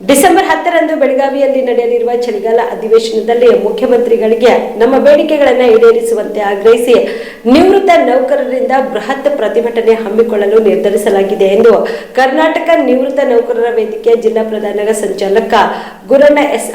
December ಹತ್ತರಂದು ಬೆಳಗಾವಿಯಲ್ಲಿ ನಡೆಯಲಿರುವ ಚಳಿಗಾಲ ಅಧಿವೇಶನದಲ್ಲಿ ಮುಖ್ಯಮಂತ್ರಿಗಳಿಗೆ ನಮ್ಮ ಬೇಡಿಕೆಗಳನ್ನು ಈಡೇರಿಸುವಂತೆ ಆಗ್ರಹಿಸಿ ನಿವೃತ್ತ ನೌಕರರಿಂದ ಬೃಹತ್ ಪ್ರತಿಭಟನೆ ಹಮ್ಮಿಕೊಳ್ಳಲು ನಿರ್ಧರಿಸಲಾಗಿದೆ ಎಂದು ಕರ್ನಾಟಕ ನಿವೃತ್ತ ನೌಕರರ ವೇದಿಕೆ ಜಿಲ್ಲಾ ಪ್ರಧಾನ ಸಂಚಾಲಕ ಗುರಣ್ಣ ಎಸ್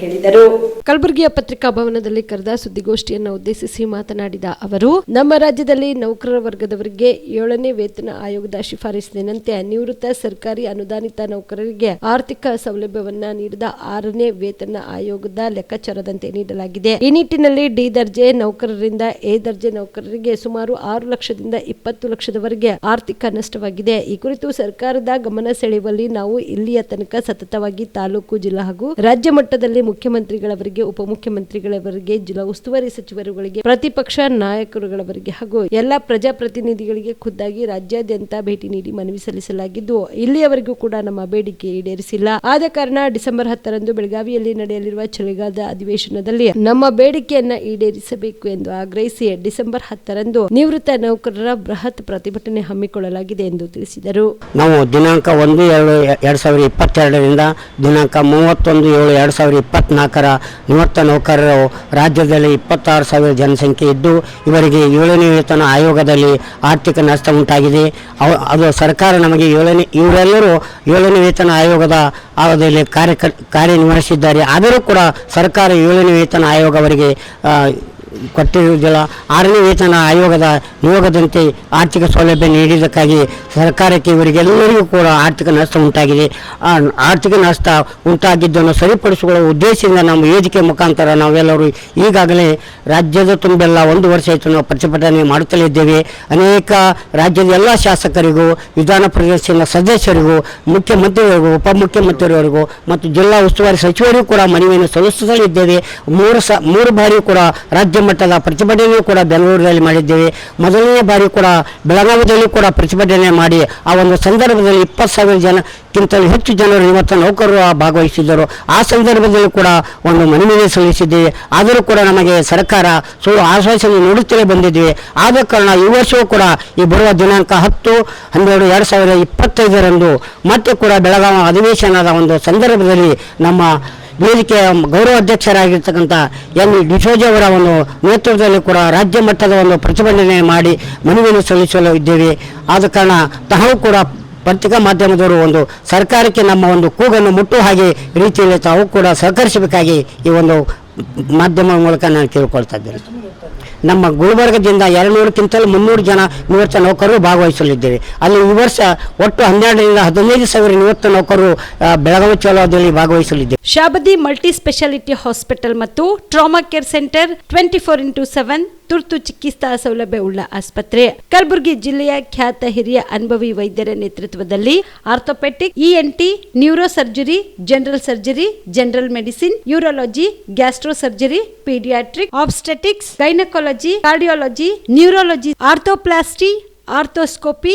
ಹೇಳಿದರು. ಕಲಬುರಗಿಯ ಪತ್ರಿಕಾ ಭವನದಲ್ಲಿ ಕರೆದ ಸುದ್ದಿಗೋಷ್ಠಿಯನ್ನು ಉದ್ದೇಶಿಸಿ ಮಾತನಾಡಿದ ಅವರು, ನಮ್ಮ ರಾಜ್ಯದಲ್ಲಿ ನೌಕರರ ವರ್ಗದವರಿಗೆ ಏಳನೇ ವೇತನ ಆಯೋಗದ ಶಿಫಾರಸಿನಂತೆ ನಿವೃತ್ತ ಸರ್ಕಾರಿ ಅನುದಾನಿತ ನೌಕರರಿಗೆ ಆರ್ಥಿಕ ಸೌಲಭ್ಯವನ್ನ ನೀಡಿದ ಆರನೇ ವೇತನ ಆಯೋಗದ ಲೆಕ್ಕಾಚಾರದಂತೆ ನೀಡಲಾಗಿದೆ. ಈ ನಿಟ್ಟಿನಲ್ಲಿ ಡಿ ದರ್ಜೆ ನೌಕರರಿಂದ ಎ ದರ್ಜೆ ನೌಕರರಿಗೆ ಸುಮಾರು ಆರು ಲಕ್ಷದಿಂದ ಇಪ್ಪತ್ತು ಲಕ್ಷದವರೆಗೆ ಆರ್ಥಿಕ ನಷ್ಟವಾಗಿದೆ. ಈ ಕುರಿತು ಸರ್ಕಾರದ ಗಮನ ಸೆಳೆಯುವಲ್ಲಿ ನಾವು ಇಲ್ಲಿಯ ತನಕ ಸತತವಾಗಿ ತಾಲೂಕು, ಜಿಲ್ಲಾ ಹಾಗೂ ರಾಜ್ಯ ಮಟ್ಟದಲ್ಲಿ ಮುಖ್ಯಮಂತ್ರಿಗಳವರಿಗೆ ಉಪಮುಖ್ಯಮಂತ್ರಿಗಳವರಿಗೆ ಜಿಲ್ಲಾ ಉಸ್ತುವಾರಿ ಸಚಿವರುಗಳಿಗೆ, ಪ್ರತಿಪಕ್ಷ ನಾಯಕರುಗಳವರಿಗೆ ಹಾಗೂ ಎಲ್ಲಾ ಪ್ರಜಾಪ್ರತಿನಿಧಿಗಳಿಗೆ ಖುದ್ದಾಗಿ ರಾಜ್ಯಾದ್ಯಂತ ಭೇಟಿ ನೀಡಿ ಮನವಿ ಸಲ್ಲಿಸಲಾಗಿದ್ದು, ಇಲ್ಲಿಯವರೆಗೂ ಕೂಡ ನಮ್ಮ ಬೇಡಿಕೆ ಈಡೇರಿಸಿಲ್ಲ. ಆದ ಕಾರಣ ಡಿಸೆಂಬರ್ ಹತ್ತರಂದು ಬೆಳಗಾವಿಯಲ್ಲಿ ನಡೆಯಲಿರುವ ಚಳಿಗಾಲದ ಅಧಿವೇಶನದಲ್ಲಿ ನಮ್ಮ ಬೇಡಿಕೆಯನ್ನ ಈಡೇರಿಸಬೇಕು ಎಂದು ಆಗ್ರಹಿಸಿ ಡಿಸೆಂಬರ್ ಹತ್ತರಂದು ನಿವೃತ್ತ ನೌಕರರ ಬೃಹತ್ ಪ್ರತಿಭಟನೆ ಹಮ್ಮಿಕೊಳ್ಳಲಾಗಿದೆ ಎಂದು ತಿಳಿಸಿದರು. ನಾವು ದಿನಾಂಕ ಒಂದು, ಎರಡು, ಎರಡ್ ಸಾವಿರದ ಇಪ್ಪತ್ತೆರಡರಿಂದ ದಿನಾಂಕ ಮೂವತ್ತೊಂದು ಏಳು ಎರಡು ಸಾವಿರದ ಇಪ್ಪತ್ತ್ನಾಲ್ಕರ ನಿವೃತ್ತ ನೌಕರರು ರಾಜ್ಯದಲ್ಲಿ ಇಪ್ಪತ್ತಾರು ಸಾವಿರ ಜನಸಂಖ್ಯೆ ಇದ್ದು ಇವರಿಗೆ ಏಳನೇ ವೇತನ ಆಯೋಗದಲ್ಲಿ ಆರ್ಥಿಕ ನಷ್ಟ ಉಂಟಾಗಿದೆ. ಅದು ಸರ್ಕಾರ ನಮಗೆ ಏಳನೇ ಇವರೆಲ್ಲರೂ ಏಳನೇ ವೇತನ ಆಯೋಗದ ಆಗದಲ್ಲಿ ಕಾರ್ಯ ಕಾರ್ಯನಿರ್ವಹಿಸಿದ್ದಾರೆ. ಆದರೂ ಕೂಡ ಸರ್ಕಾರ ಏಳನೇ ವೇತನ ಆಯೋಗ ಅವರಿಗೆ ಆ, ಕೊಟ್ಟಿರುವುದಿಲ್ಲ. ಆರನೇ ವೇತನ ಆಯೋಗದ ನಿಯೋಗದಂತೆ ಆರ್ಥಿಕ ಸೌಲಭ್ಯ ನೀಡಿದ್ದಕ್ಕಾಗಿ ಸರ್ಕಾರಕ್ಕೆ ಇವರಿಗೆಲ್ಲರಿಗೂ ಕೂಡ ಆರ್ಥಿಕ ನಷ್ಟ ಉಂಟಾಗಿದೆ. ಆರ್ಥಿಕ ನಷ್ಟ ಉಂಟಾಗಿದ್ದನ್ನು ಸರಿಪಡಿಸಿಕೊಳ್ಳುವ ಉದ್ದೇಶದಿಂದ ನಮ್ಮ ವೇದಿಕೆ ಮುಖಾಂತರ ನಾವೆಲ್ಲರೂ ಈಗಾಗಲೇ ರಾಜ್ಯದ ತುಂಬೆಲ್ಲ ಒಂದು ವರ್ಷ ಆಯಿತು ನಾವು ಪ್ರತಿಭಟನೆ ಮಾಡುತ್ತಲಿದ್ದೇವೆ ಅನೇಕ ರಾಜ್ಯದ ಎಲ್ಲ ಶಾಸಕರಿಗೂ, ವಿಧಾನ ಪರಿಷತ್ತಿನ ಸದಸ್ಯರಿಗೂ ಮುಖ್ಯಮಂತ್ರಿಗಳಿಗೂ ಉಪಮುಖ್ಯಮಂತ್ರಿಯವರಿಗೂ ಮತ್ತು ಜಿಲ್ಲಾ ಉಸ್ತುವಾರಿ ಸಚಿವರಿಗೂ ಕೂಡ ಮನವಿಯನ್ನು ಸಲ್ಲಿಸುತ್ತಲಿದ್ದೇವೆ ಮೂರು ಸ, ಮೂರು ಬಾರಿ ಕೂಡ ರಾಜ್ಯ ಮಟ್ಟದ ಪ್ರತಿಭಟನೆಯೂ ಕೂಡ ಬೆಂಗಳೂರಿನಲ್ಲಿ ಮಾಡಿದ್ದೇವೆ. ಮೊದಲನೇ ಬಾರಿ ಕೂಡ ಬೆಳಗಾವಿಯಲ್ಲಿ ಕೂಡ ಪ್ರತಿಭಟನೆ ಮಾಡಿ ಆ ಒಂದು ಸಂದರ್ಭದಲ್ಲಿ ಇಪ್ಪತ್ತು ಸಾವಿರ ಜನಕ್ಕಿಂತಲೂ ಹೆಚ್ಚು ಜನರು ಇವತ್ತು ನೌಕರರು ಭಾಗವಹಿಸಿದ್ದರು. ಆ ಸಂದರ್ಭದಲ್ಲಿ ಕೂಡ ಒಂದು ಮನವಿ ಸಲ್ಲಿಸಿದ್ದೇವೆ. ಆದರೂ ಕೂಡ ನಮಗೆ ಸರ್ಕಾರ ಸುಳ್ಳು ಆಶ್ವಾಸನೆ ನೋಡುತ್ತಲೇ ಬಂದಿದ್ದೇವೆ. ಆದ ಕಾರಣ ಈ ವರ್ಷವೂ ಕೂಡ ಈ ಬರುವ ದಿನಾಂಕ ಹತ್ತು, ಹನ್ನೆರಡು, ಎರಡು ಸಾವಿರದ ಇಪ್ಪತ್ತೈದರಂದು ಮತ್ತೆ ಕೂಡ ಬೆಳಗಾವಿ ಅಧಿವೇಶನದ ಒಂದು ಸಂದರ್ಭದಲ್ಲಿ ನಮ್ಮ ವೇದಿಕೆಯ ಗೌರವ ಅಧ್ಯಕ್ಷರಾಗಿರ್ತಕ್ಕಂಥ ಎನ್ ಅವರ ಒಂದು ನೇತೃತ್ವದಲ್ಲಿ ಕೂಡ ರಾಜ್ಯ ಮಟ್ಟದ ಒಂದು ಪ್ರತಿಭಟನೆ ಮಾಡಿ ಮನವಿಯನ್ನು ಸಲ್ಲಿಸಲು ಇದ್ದೇವೆ. ಆದ ಕಾರಣ ತಾವು ಕೂಡ ಪತ್ರಿಕಾ ಮಾಧ್ಯಮದವರು ಒಂದು ಸರ್ಕಾರಕ್ಕೆ ನಮ್ಮ ಒಂದು ಕೂಗನ್ನು ಮುಟ್ಟುವ ಹಾಗೆ ರೀತಿಯಲ್ಲಿ ತಾವು ಕೂಡ ಸಹಕರಿಸಬೇಕಾಗಿ ಈ ಒಂದು ಮಾಧ್ಯಮ ಮೂಲಕ ನಾನು ಕೇಳಿಕೊಳ್ತಾ ಇದ್ದೇನೆ. ನಮ್ಮ ಗುಲ್ಬರ್ಗದಿಂದ ಎರಡುನೂರಕ್ಕಿಂತಲೂ ಮುನ್ನೂರು ಜನ ನಿವೃತ್ತ ನೌಕರರು ಭಾಗವಹಿಸಲಿದ್ದೇವೆ. ಅಲ್ಲಿ ಈ ವರ್ಷ ಒಟ್ಟು ಹನ್ನೆರಡರಿಂದ ಹದಿನೈದು ಸಾವಿರ ನಿವೃತ್ತ ನೌಕರರು ಬೆಳಗಾವಿ ಚಲೋದಲ್ಲಿ ಭಾಗವಹಿಸಲಿದ್ದೇವೆ. ಶಾಬದಿ ಮಲ್ಟಿ ಸ್ಪೆಷಾಲಿಟಿ ಹಾಸ್ಪಿಟಲ್ ಮತ್ತು trauma care centre twenty four into seven ತುರ್ತು ಚಿಕಿತ್ಸಾ ಸೌಲಭ್ಯವುಳ್ಳ ಆಸ್ಪತ್ರೆ. ಕಲಬುರಗಿ ಜಿಲ್ಲೆಯ ಖ್ಯಾತ ಹಿರಿಯ ಅನುಭವಿ ವೈದ್ಯರ ನೇತೃತ್ವದಲ್ಲಿ orthopaedic ENT neuro surgery general surgery, general medicine, urology gastro surgery paediatric obstetrics gynaecology cardiology, cardiology, neurology, arthroplasty, arthroscopy,